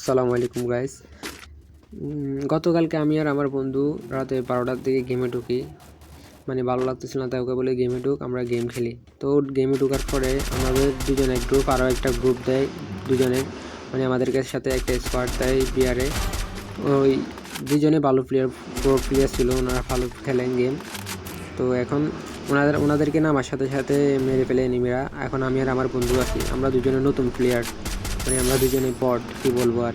আসসালামু আলাইকুম গাইস গতকালকে আমি আর আমার বন্ধু রাতে বারোটার দিকে গেমে ঢুকি। মানে ভালো লাগতেছিল না, তাই ওকে বলে গেমে ঢুক, আমরা গেম খেলি। তো গেমে ঢুকার পরে আমাদের দুজনের গ্রুপ আরও একটা গ্রুপ দেয় দুজনের। মানে আমাদেরকে সাথে একটা স্কোয়াড দেয় বিয়ারে ওই দুজনে ভালো প্লেয়ার প্রো প্লেয়ার ছিল, ওনারা ভালো খেলেন গেম তো এখন ওনাদের, ওনাদেরকে নামার সাথে সাথে মেরে ফেলে এনিমিরা। এখন আমি আর আমার বন্ধু আছি, আমরা দুজনে নতুন প্লেয়ার মানে আমরা দুজনে বট কী বলব আর?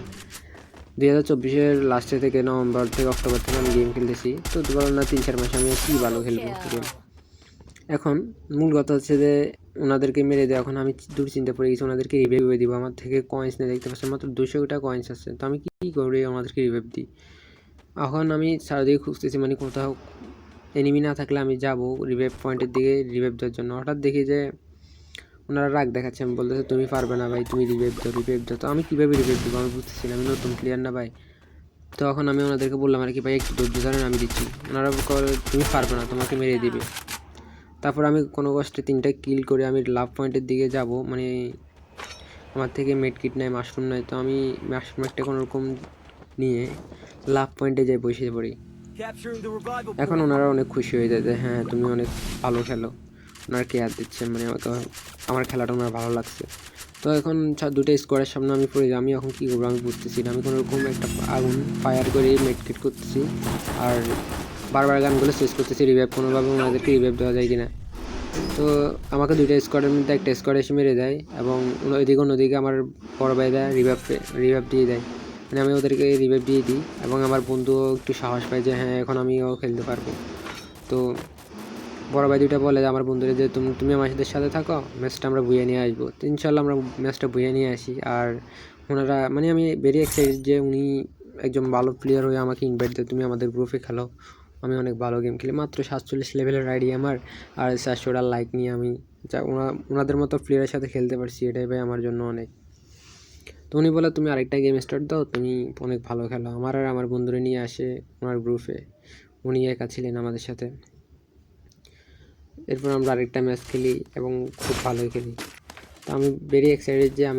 দুই হাজার চব্বিশের লাস্টে থেকে নভেম্বর থেকে অক্টোবর থেকে আমি গেম খেলতেছি। তো বলো না তিন চার মাসে আমি কী ভালো খেলব গেম এখন মূল কথা হচ্ছে যে ওনাদেরকে মেরে দেয় এখন আমি দূর চিন্তা পড়ে গেছি ওনাদেরকে রিভাইভ দিব। আমার থেকে কয়েন্স নিয়ে দেখতে পাচ্ছেন মাত্র দুশোটা কয়েন্স আছে। তো আমি কী করি ওনাদেরকে রিভাইভ দিই? এখন আমি চারিদিকে খুঁজতেছি মানে কোথাও এনিমি না থাকলে আমি যাব রিভাইভ পয়েন্টের দিকে রিভাইভ দেওয়ার জন্য। হঠাৎ দেখি যে ওনারা রাগ দেখাচ্ছে আমি বলতেছে তুমি পারবে না ভাই তুমি রিভাইভ দাও রিভাইভ দাও। তো আমি কীভাবে রিভাইভ দেবো? আমি বুঝতেছি না আমি নতুন প্লেয়ার না ভাই। তখন আমি ওনাদেরকে বললাম আর কি ভাই একটু ধৈর্য ধরেন আমি দিচ্ছি। ওনারা করে তুমি পারবে না তোমাকে মেরে দিবে। তারপর আমি কোনো কষ্টে তিনটা কিল করে আমি লাভ পয়েন্টের দিকে যাব মানে আমার থেকে মেড কিট নাই মাশরুম নাই তো আমি মাশরুম একটা কোনো রকম নিয়ে লাভ পয়েন্টে যাই বসে পড়ি। এখন ওনারা অনেক খুশি হয়ে যায় যে হ্যাঁ তুমি অনেক ভালো খেলো। ওনারা কেয়ার দিচ্ছেন মানে আমাকে আমার খেলাটা ওনার ভালো লাগছে। তো এখন দুটো স্কোয়ারের সামনে আমি পড়ে যাই আমি এখন কী করব? আমি বুঝতেছি না। আমি কোনো রকম একটা আগুন ফায়ার করে মেডকিট করতেছি। আর বারবার গানগুলো শেষ করতেছি রিভাইভ কোনোভাবে ওনাদেরকে রিভাইভ দেওয়া যায় কিনা। তো আমাকে দুইটা স্কোয়াডের মধ্যে একটা স্কোয়াড এসে মেরে দেয় এবং ওইদিকে অন্যদিকে আমার বড় দেয় রিভাইভ রিভাইভ দিয়ে দেয়। মানে আমি ওদেরকে রিভাইভ দিয়ে দিই এবং আমার বন্ধুও একটু সাহস পায় যে হ্যাঁ এখন আমিও খেলতে পারব। তো বড় ভাই দুইটা বলে যে, আমার বন্ধুরা যে তুমি তুমি আমাদের সাথে থাকো, ম্যাচটা আমরা বুয়ে নিয়ে আসব। তো ইনশাল্লাহ আমরা ম্যাচটা বুয়ে নিয়ে আসি। আর ওনারা মানে আমি ভেরি এক্সাইটেড যে উনি একজন ভালো প্লেয়ার হয়ে আমাকে ইনভাইট দেয়। তুমি আমাদের গ্রুপে খেলো। আমি অনেক ভালো গেম খেলি। মাত্র সাতচল্লিশ লেভেলের আইডি আমার। আর চারশোটা লাইক নিয়ে আমি যা, ওনা, ওনাদের মতো প্লেয়ারের সাথে খেলতে পারছি। এটাই ভাই আমার জন্য অনেক। তো উনি বলে, তুমি আরেকটা গেম স্টার্ট দাও। তুমি অনেক ভালো খেলো। আমার আর আমার বন্ধুরা নিয়ে আসে ওনার গ্রুপে উনি একা ছিলেন আমাদের সাথে। এরপর আমরা আরেকটা ম্যাচ খেলি এবং খুব ভালোই খেলি। তো আমি ভেরি এক্সাইটেড যে আমি